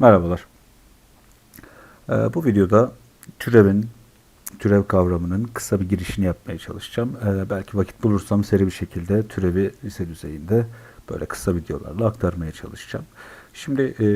Merhabalar. Ee, bu videoda türevin, türev kavramının kısa bir girişini yapmaya çalışacağım. Ee, belki vakit bulursam seri bir şekilde türevi lise düzeyinde böyle kısa videolarla aktarmaya çalışacağım. Şimdi e,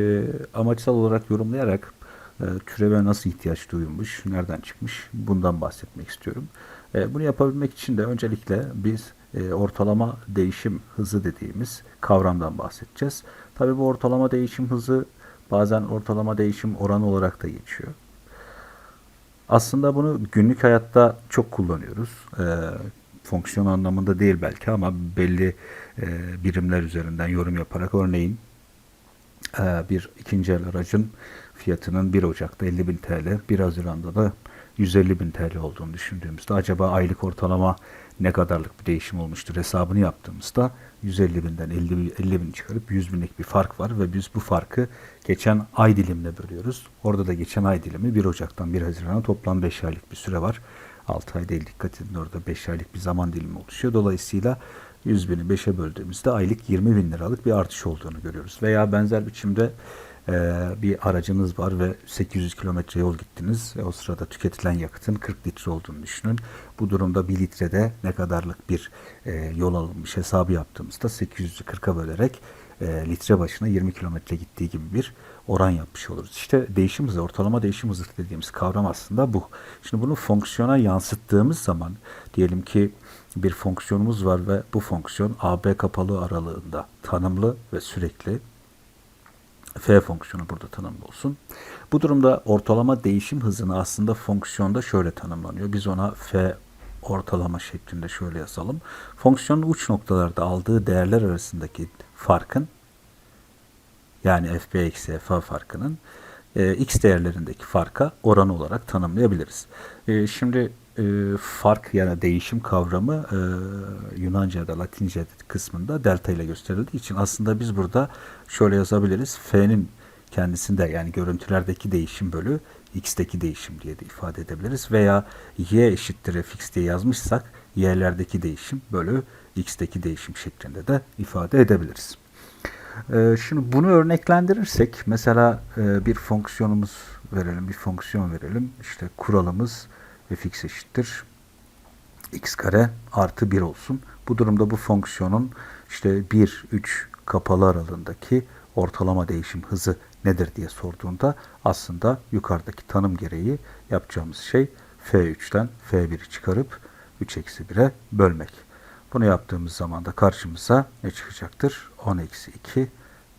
amaçsal olarak yorumlayarak e, türeve nasıl ihtiyaç duyulmuş, nereden çıkmış bundan bahsetmek istiyorum. E, bunu yapabilmek için de öncelikle biz e, ortalama değişim hızı dediğimiz kavramdan bahsedeceğiz. Tabii bu ortalama değişim hızı bazen ortalama değişim oranı olarak da geçiyor. Aslında bunu günlük hayatta çok kullanıyoruz. E, fonksiyon anlamında değil belki ama belli e, birimler üzerinden yorum yaparak örneğin e, bir ikinci el aracın fiyatının 1 Ocak'ta 50 bin TL, 1 Haziran'da da 150 bin TL olduğunu düşündüğümüzde acaba aylık ortalama ne kadarlık bir değişim olmuştur hesabını yaptığımızda 150 binden 50, bin- 50 bin çıkarıp 100 binlik bir fark var ve biz bu farkı geçen ay dilimle bölüyoruz. Orada da geçen ay dilimi 1 Ocak'tan 1 Haziran'a toplam 5 aylık bir süre var. 6 ay değil dikkat edin orada 5 aylık bir zaman dilimi oluşuyor. Dolayısıyla 100 bini 5'e böldüğümüzde aylık 20 bin liralık bir artış olduğunu görüyoruz. Veya benzer biçimde bir aracınız var ve 800 kilometre yol gittiniz. O sırada tüketilen yakıtın 40 litre olduğunu düşünün. Bu durumda 1 litrede ne kadarlık bir e, yol alınmış hesabı yaptığımızda 800'ü 40'a bölerek e, litre başına 20 kilometre gittiği gibi bir oran yapmış oluruz. İşte değişim hızı, ortalama değişim hızı dediğimiz kavram aslında bu. Şimdi bunu fonksiyona yansıttığımız zaman diyelim ki bir fonksiyonumuz var ve bu fonksiyon AB kapalı aralığında tanımlı ve sürekli f fonksiyonu burada tanımlı olsun. Bu durumda ortalama değişim hızını aslında fonksiyonda şöyle tanımlanıyor. Biz ona f ortalama şeklinde şöyle yazalım. Fonksiyonun uç noktalarda aldığı değerler arasındaki farkın yani fb eksi f farkının e, x değerlerindeki farka oran olarak tanımlayabiliriz. E, şimdi e, fark yani değişim kavramı e, Yunanca'da, Latince kısmında delta ile gösterildiği için aslında biz burada şöyle yazabiliriz. F'nin kendisinde yani görüntülerdeki değişim bölü x'teki değişim diye de ifade edebiliriz. Veya y eşittir fx diye yazmışsak y'lerdeki değişim bölü x'teki değişim şeklinde de ifade edebiliriz. Ee, Şimdi bunu örneklendirirsek mesela e, bir fonksiyonumuz verelim, bir fonksiyon verelim. İşte kuralımız fx eşittir x kare artı 1 olsun. Bu durumda bu fonksiyonun işte 1, 3 kapalı aralığındaki ortalama değişim hızı nedir diye sorduğunda aslında yukarıdaki tanım gereği yapacağımız şey f3'ten f1'i çıkarıp 3 eksi 1'e bölmek. Bunu yaptığımız zaman da karşımıza ne çıkacaktır? 10 eksi 2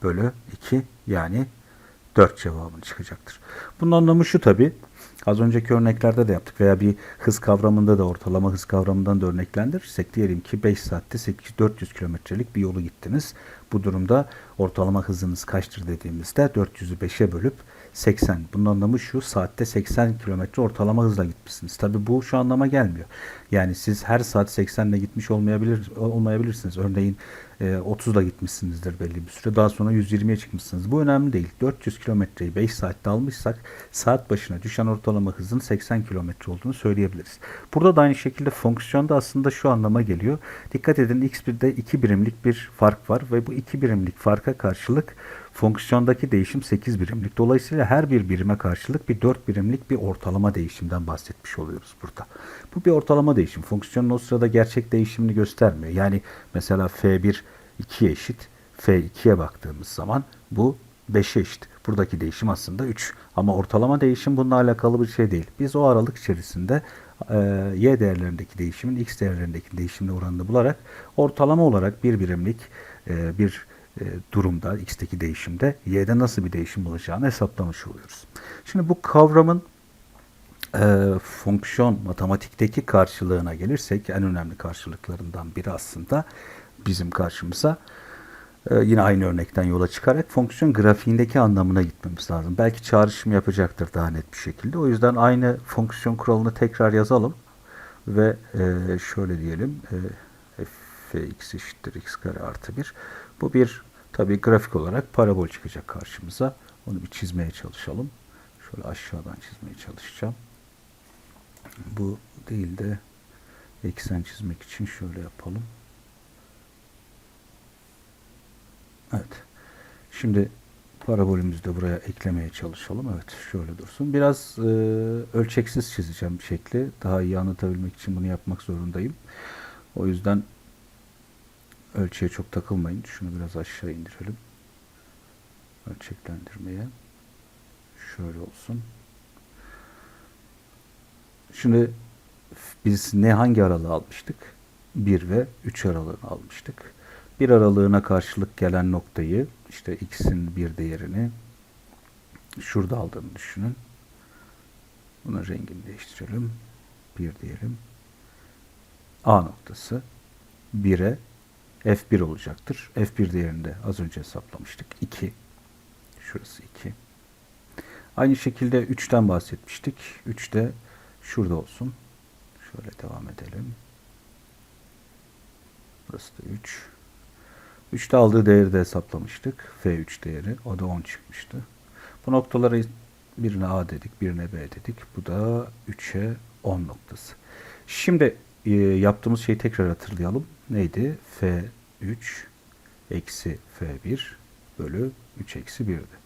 bölü 2 yani 4 cevabını çıkacaktır. Bunun anlamı şu tabi. Az önceki örneklerde de yaptık veya bir hız kavramında da ortalama hız kavramından da örneklendirirsek diyelim ki 5 saatte 8 400 kilometrelik bir yolu gittiniz. Bu durumda ortalama hızınız kaçtır dediğimizde 400'ü 5'e bölüp 80. Bunun anlamı şu saatte 80 kilometre ortalama hızla gitmişsiniz. Tabi bu şu anlama gelmiyor. Yani siz her saat 80 ile gitmiş olmayabilir olmayabilirsiniz. Örneğin e, 30 ile gitmişsinizdir belli bir süre. Daha sonra 120'ye çıkmışsınız. Bu önemli değil. 400 kilometreyi 5 saatte almışsak saat başına düşen ortalama hızın 80 kilometre olduğunu söyleyebiliriz. Burada da aynı şekilde fonksiyonda aslında şu anlama geliyor. Dikkat edin x1'de 2 birimlik bir fark var ve bu 2 birimlik farka karşılık fonksiyondaki değişim 8 birimlik. Dolayısıyla her bir birime karşılık bir 4 birimlik bir ortalama değişimden bahsetmiş oluyoruz burada. Bu bir ortalama değişim. Fonksiyonun o sırada gerçek değişimini göstermiyor. Yani mesela f1 2'ye eşit, f2'ye baktığımız zaman bu 5'e eşit. Buradaki değişim aslında 3. Ama ortalama değişim bununla alakalı bir şey değil. Biz o aralık içerisinde y değerlerindeki değişimin x değerlerindeki değişimle oranını bularak ortalama olarak bir birimlik bir durumda x'teki değişimde y'de nasıl bir değişim olacağını hesaplamış oluyoruz. Şimdi bu kavramın e, fonksiyon matematikteki karşılığına gelirsek en önemli karşılıklarından biri aslında bizim karşımıza e, yine aynı örnekten yola çıkarak fonksiyon grafiğindeki anlamına gitmemiz lazım. Belki çağrışım yapacaktır daha net bir şekilde. O yüzden aynı fonksiyon kuralını tekrar yazalım ve e, şöyle diyelim e, fx eşittir x kare artı 1. Bu bir tabi grafik olarak parabol çıkacak karşımıza. Onu bir çizmeye çalışalım. Şöyle aşağıdan çizmeye çalışacağım. Bu değil de eksen çizmek için şöyle yapalım. Evet. Şimdi Parabolümüzü de buraya eklemeye çalışalım. Evet şöyle dursun. Biraz e, ölçeksiz çizeceğim şekli. Daha iyi anlatabilmek için bunu yapmak zorundayım. O yüzden ölçüye çok takılmayın. Şunu biraz aşağı indirelim. Ölçeklendirmeye. Şöyle olsun. Şimdi biz ne hangi aralığı almıştık? 1 ve 3 aralığını almıştık. 1 aralığına karşılık gelen noktayı işte x'in bir değerini şurada aldığını düşünün. Bunun rengini değiştirelim. 1 diyelim. A noktası 1'e F1 olacaktır. F1 değerini de az önce hesaplamıştık. 2. Şurası 2. Aynı şekilde 3'ten bahsetmiştik. 3 de şurada olsun. Şöyle devam edelim. Burası da 3. 3'te aldığı değeri de hesaplamıştık. F3 değeri. O da 10 çıkmıştı. Bu noktaları birine A dedik, birine B dedik. Bu da 3'e 10 noktası. Şimdi e, yaptığımız şeyi tekrar hatırlayalım. Neydi? F3 eksi F1 bölü 3 eksi 1'di.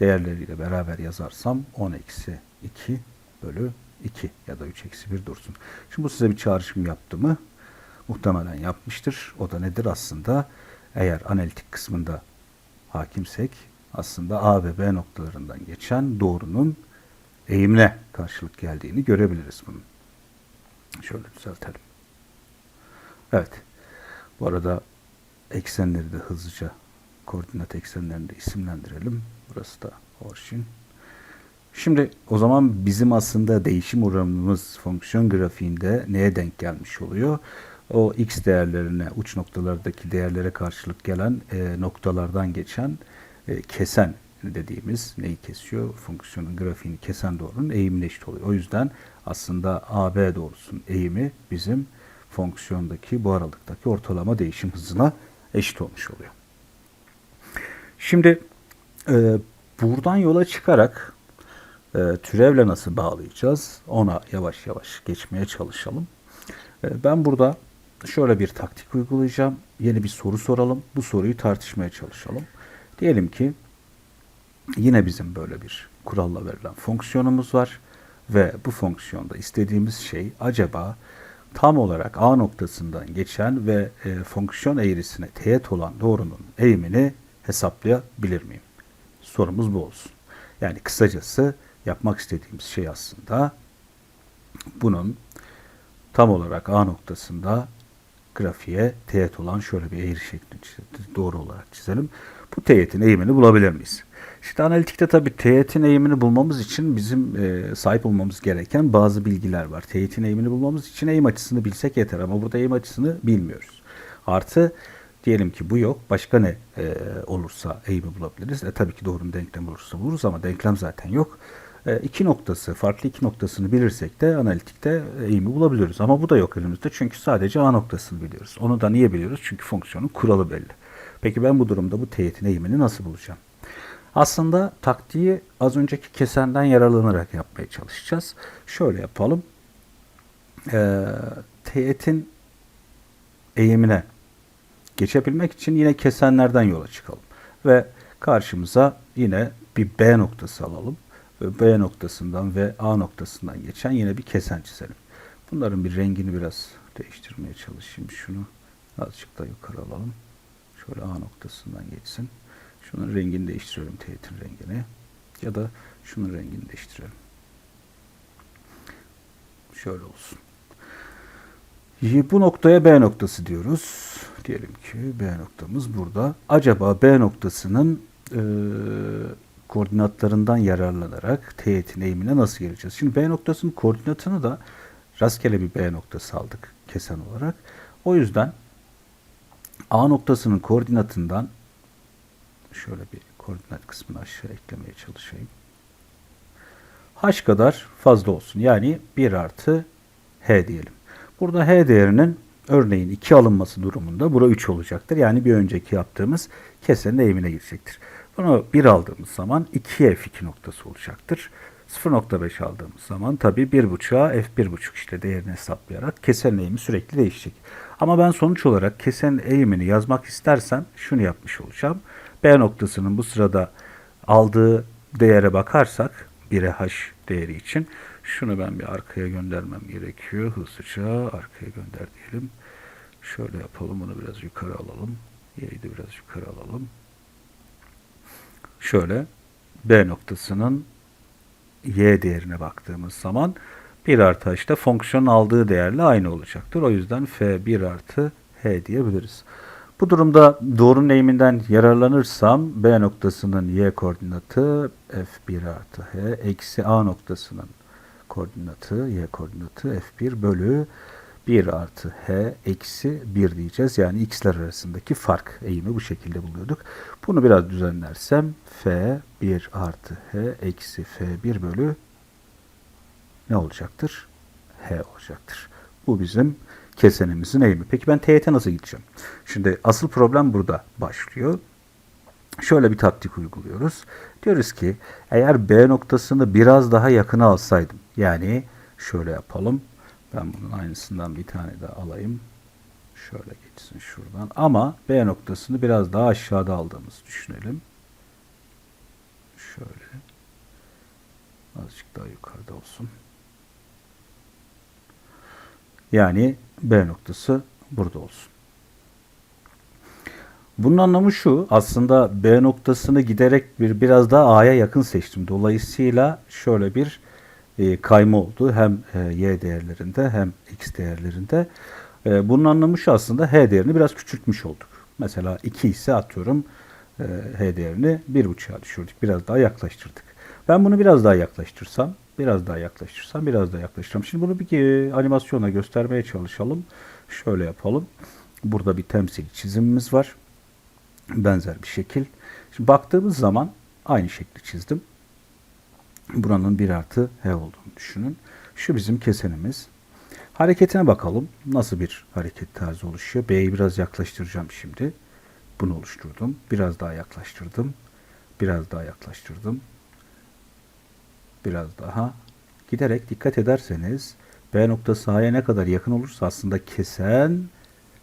Değerleriyle beraber yazarsam 10 eksi 2 bölü 2 ya da 3 eksi 1 dursun. Şimdi bu size bir çağrışım yaptı mı? Muhtemelen yapmıştır. O da nedir aslında? Eğer analitik kısmında hakimsek aslında A ve B noktalarından geçen doğrunun eğimine karşılık geldiğini görebiliriz bunun. Şöyle düzeltelim. Evet. Bu arada eksenleri de hızlıca koordinat eksenlerini de isimlendirelim. Burası da orijin. Şimdi o zaman bizim aslında değişim oranımız fonksiyon grafiğinde neye denk gelmiş oluyor? O x değerlerine, uç noktalardaki değerlere karşılık gelen e, noktalardan geçen e, kesen dediğimiz neyi kesiyor? Fonksiyonun grafiğini kesen doğrunun eğimine eşit oluyor. O yüzden aslında AB doğrusunun eğimi bizim fonksiyondaki bu aralıktaki ortalama değişim hızına eşit olmuş oluyor. Şimdi e, buradan yola çıkarak e, türevle nasıl bağlayacağız? Ona yavaş yavaş geçmeye çalışalım. E, ben burada şöyle bir taktik uygulayacağım. Yeni bir soru soralım. Bu soruyu tartışmaya çalışalım. Diyelim ki yine bizim böyle bir kuralla verilen fonksiyonumuz var ve bu fonksiyonda istediğimiz şey acaba tam olarak A noktasından geçen ve e, fonksiyon eğrisine teğet olan doğrunun eğimini hesaplayabilir miyim? Sorumuz bu olsun. Yani kısacası yapmak istediğimiz şey aslında bunun tam olarak A noktasında grafiğe teğet olan şöyle bir eğri şeklini doğru olarak çizelim. Bu teğetin eğimini bulabilir miyiz? İşte analitikte tabii teğetin eğimini bulmamız için bizim e, sahip olmamız gereken bazı bilgiler var. Teğetin eğimini bulmamız için eğim açısını bilsek yeter ama burada eğim açısını bilmiyoruz. Artı diyelim ki bu yok. Başka ne e, olursa eğimi bulabiliriz. E, tabii ki doğrunun denklem olursa buluruz ama denklem zaten yok. E, iki noktası, farklı iki noktasını bilirsek de analitikte eğimi bulabiliyoruz. Ama bu da yok elimizde çünkü sadece A noktasını biliyoruz. Onu da niye biliyoruz? Çünkü fonksiyonun kuralı belli. Peki ben bu durumda bu teğetin eğimini nasıl bulacağım? Aslında taktiği az önceki kesenden yararlanarak yapmaya çalışacağız. Şöyle yapalım. E, teğetin eğimine geçebilmek için yine kesenlerden yola çıkalım. Ve karşımıza yine bir B noktası alalım. Ve B noktasından ve A noktasından geçen yine bir kesen çizelim. Bunların bir rengini biraz değiştirmeye çalışayım. Şunu azıcık da yukarı alalım. Şöyle A noktasından geçsin. Şunun rengini değiştirelim teğetin rengini. Ya da şunun rengini değiştirelim. Şöyle olsun. Bu noktaya B noktası diyoruz. Diyelim ki B noktamız burada. Acaba B noktasının e, koordinatlarından yararlanarak teğetin eğimine nasıl geleceğiz? Şimdi B noktasının koordinatını da rastgele bir B noktası aldık kesen olarak. O yüzden A noktasının koordinatından şöyle bir koordinat kısmını aşağı eklemeye çalışayım. H kadar fazla olsun. Yani 1 artı H diyelim. Burada H değerinin örneğin 2 alınması durumunda bura 3 olacaktır. Yani bir önceki yaptığımız kesenin eğimine girecektir. Bunu 1 aldığımız zaman 2'ye F2 noktası olacaktır. 0.5 aldığımız zaman tabi 1.5'a F1.5 işte değerini hesaplayarak kesenin eğimi sürekli değişecek. Ama ben sonuç olarak kesenin eğimini yazmak istersem şunu yapmış olacağım. B noktasının bu sırada aldığı değere bakarsak 1'e h değeri için şunu ben bir arkaya göndermem gerekiyor. Hızlıca arkaya gönder diyelim. Şöyle yapalım. Bunu biraz yukarı alalım. Y'yi de biraz yukarı alalım. Şöyle B noktasının Y değerine baktığımız zaman 1 artı H'da fonksiyon aldığı değerle aynı olacaktır. O yüzden F 1 artı H diyebiliriz. Bu durumda doğrunun eğiminden yararlanırsam B noktasının Y koordinatı F1 artı H eksi A noktasının koordinatı Y koordinatı F1 bölü 1 artı H eksi 1 diyeceğiz. Yani x'ler arasındaki fark eğimi bu şekilde buluyorduk. Bunu biraz düzenlersem F 1 artı H eksi F1 bölü ne olacaktır? H olacaktır. Bu bizim kesenimizin eğimi. Peki ben teğete nasıl gideceğim? Şimdi asıl problem burada başlıyor. Şöyle bir taktik uyguluyoruz. Diyoruz ki eğer B noktasını biraz daha yakına alsaydım. Yani şöyle yapalım. Ben bunun aynısından bir tane daha alayım. Şöyle geçsin şuradan. Ama B noktasını biraz daha aşağıda aldığımızı düşünelim. Şöyle. Azıcık daha yukarıda olsun. Yani B noktası burada olsun. Bunun anlamı şu. Aslında B noktasını giderek bir biraz daha A'ya yakın seçtim. Dolayısıyla şöyle bir e, kayma oldu. Hem e, Y değerlerinde hem X değerlerinde. E, bunun anlamı şu aslında H değerini biraz küçültmüş olduk. Mesela 2 ise atıyorum e, H değerini 1.5'a düşürdük. Biraz daha yaklaştırdık. Ben bunu biraz daha yaklaştırsam, biraz daha yaklaştırsam, biraz daha yaklaştırsam. Şimdi bunu bir e, animasyona göstermeye çalışalım. Şöyle yapalım. Burada bir temsil çizimimiz var. Benzer bir şekil. Şimdi baktığımız zaman aynı şekli çizdim. Buranın 1 artı H olduğunu düşünün. Şu bizim kesenimiz. Hareketine bakalım. Nasıl bir hareket tarzı oluşuyor? B'yi biraz yaklaştıracağım şimdi. Bunu oluşturdum. Biraz daha yaklaştırdım. Biraz daha yaklaştırdım. Biraz daha. Giderek dikkat ederseniz B noktası A'ya ne kadar yakın olursa aslında kesen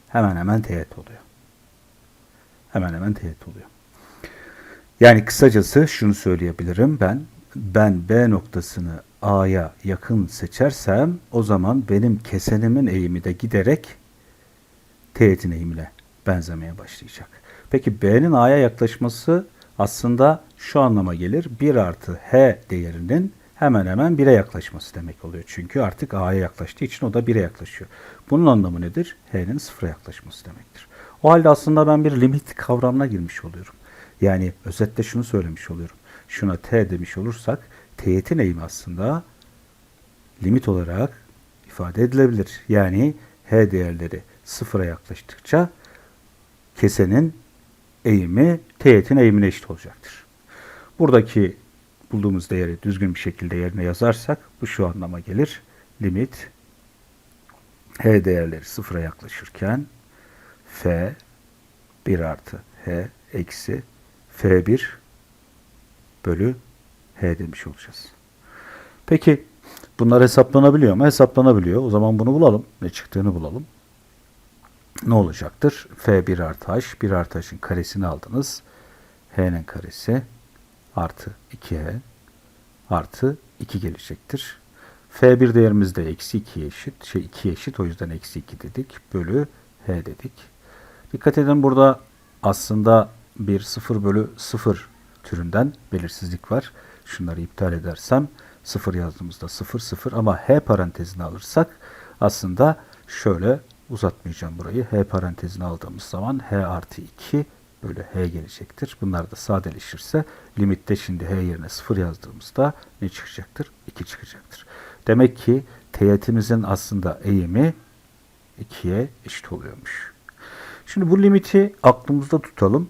hemen hemen teğet oluyor. Hemen hemen teğet oluyor. Yani kısacası şunu söyleyebilirim ben. Ben B noktasını A'ya yakın seçersem o zaman benim kesenimin eğimi de giderek teğetin eğimine benzemeye başlayacak. Peki B'nin A'ya yaklaşması aslında şu anlama gelir. 1 artı H değerinin hemen hemen 1'e yaklaşması demek oluyor. Çünkü artık A'ya yaklaştığı için o da 1'e yaklaşıyor. Bunun anlamı nedir? H'nin 0'a yaklaşması demektir. O halde aslında ben bir limit kavramına girmiş oluyorum. Yani özetle şunu söylemiş oluyorum. Şuna T demiş olursak teğetin eğimi aslında limit olarak ifade edilebilir. Yani H değerleri sıfıra yaklaştıkça kesenin eğimi teğetin eğimine eşit olacaktır. Buradaki bulduğumuz değeri düzgün bir şekilde yerine yazarsak bu şu anlama gelir. Limit H değerleri sıfıra yaklaşırken F 1 artı H eksi F1 bölü H demiş olacağız. Peki bunlar hesaplanabiliyor mu? Hesaplanabiliyor. O zaman bunu bulalım. Ne çıktığını bulalım. Ne olacaktır? F1 artı H. 1 artı H'in karesini aldınız. H'nin karesi artı 2H artı 2 gelecektir. F1 değerimiz de eksi 2 eşit. Şey 2 eşit. O yüzden eksi 2 dedik. Bölü H dedik. Dikkat edin burada aslında bir 0 bölü 0 türünden belirsizlik var. Şunları iptal edersem 0 yazdığımızda 0 0 ama H parantezini alırsak aslında şöyle uzatmayacağım burayı. H parantezini aldığımız zaman H artı 2 bölü H gelecektir. Bunlar da sadeleşirse limitte şimdi H yerine 0 yazdığımızda ne çıkacaktır? 2 çıkacaktır. Demek ki teğetimizin aslında eğimi 2'ye eşit oluyormuş. Şimdi bu limiti aklımızda tutalım.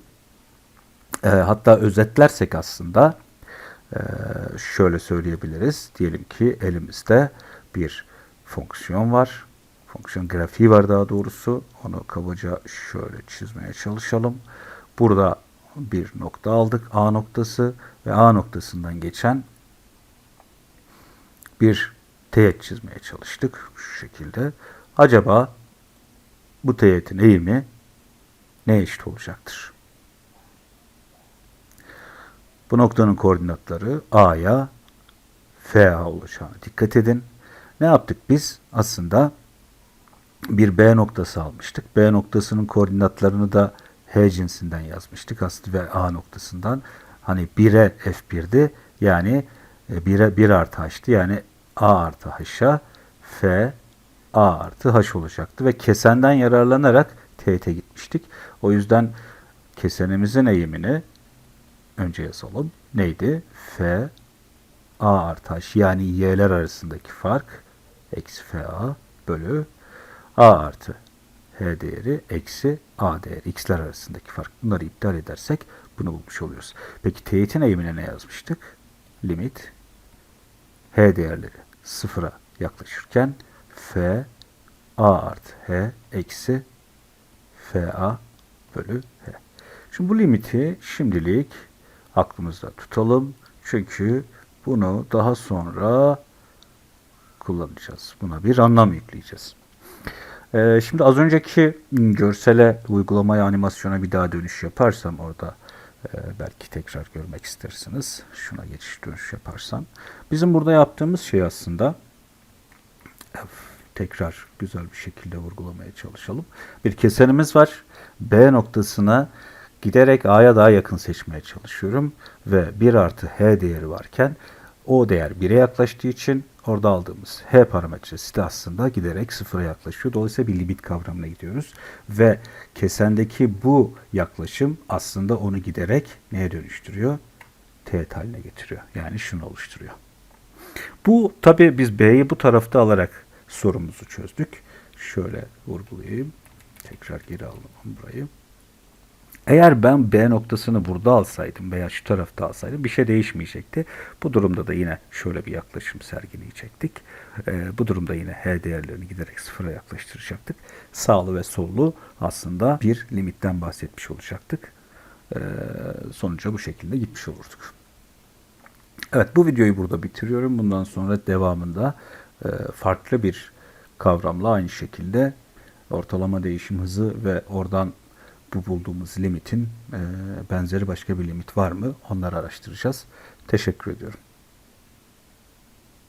E, hatta özetlersek aslında e, şöyle söyleyebiliriz. Diyelim ki elimizde bir fonksiyon var. Fonksiyon grafiği var daha doğrusu. Onu kabaca şöyle çizmeye çalışalım. Burada bir nokta aldık. A noktası ve A noktasından geçen bir teğet çizmeye çalıştık. Şu şekilde. Acaba bu teğetin eğimi ne eşit olacaktır? Bu noktanın koordinatları A'ya FA olacağına dikkat edin. Ne yaptık biz? Aslında bir B noktası almıştık. B noktasının koordinatlarını da H cinsinden yazmıştık. Aslında ve A noktasından hani 1'e F1'di. Yani 1'e 1 artı H'ti. Yani A artı H'a F A artı H olacaktı. Ve kesenden yararlanarak teğete gitmiştik. O yüzden kesenimizin eğimini önce yazalım. Neydi? F A artı H yani y'ler arasındaki fark eksi FA bölü A artı H değeri eksi A değeri x'ler arasındaki fark. Bunları iptal edersek bunu bulmuş oluyoruz. Peki teğetin eğimine ne yazmıştık? Limit H değerleri sıfıra yaklaşırken F A artı H eksi FA bölü H. Şimdi bu limiti şimdilik aklımızda tutalım. Çünkü bunu daha sonra kullanacağız. Buna bir anlam yükleyeceğiz. Ee, şimdi az önceki görsele, uygulamaya, animasyona bir daha dönüş yaparsam orada e, belki tekrar görmek istersiniz. Şuna geçiş dönüş yaparsam. Bizim burada yaptığımız şey aslında tekrar güzel bir şekilde vurgulamaya çalışalım. Bir kesenimiz var. B noktasına giderek A'ya daha yakın seçmeye çalışıyorum. Ve 1 artı H değeri varken o değer 1'e yaklaştığı için orada aldığımız H parametresi de aslında giderek sıfıra yaklaşıyor. Dolayısıyla bir limit kavramına gidiyoruz. Ve kesendeki bu yaklaşım aslında onu giderek neye dönüştürüyor? Teğet haline getiriyor. Yani şunu oluşturuyor. Bu tabi biz B'yi bu tarafta alarak sorumuzu çözdük. Şöyle vurgulayayım. Tekrar geri alalım burayı. Eğer ben B noktasını burada alsaydım veya şu tarafta alsaydım bir şey değişmeyecekti. Bu durumda da yine şöyle bir yaklaşım sergileyecektik. Ee, bu durumda yine H değerlerini giderek sıfıra yaklaştıracaktık. Sağlı ve sollu aslında bir limitten bahsetmiş olacaktık. Ee, sonuca bu şekilde gitmiş olurduk. Evet bu videoyu burada bitiriyorum. Bundan sonra devamında e, farklı bir kavramla aynı şekilde ortalama değişim hızı ve oradan bu bulduğumuz limitin benzeri başka bir limit var mı? Onları araştıracağız. Teşekkür ediyorum.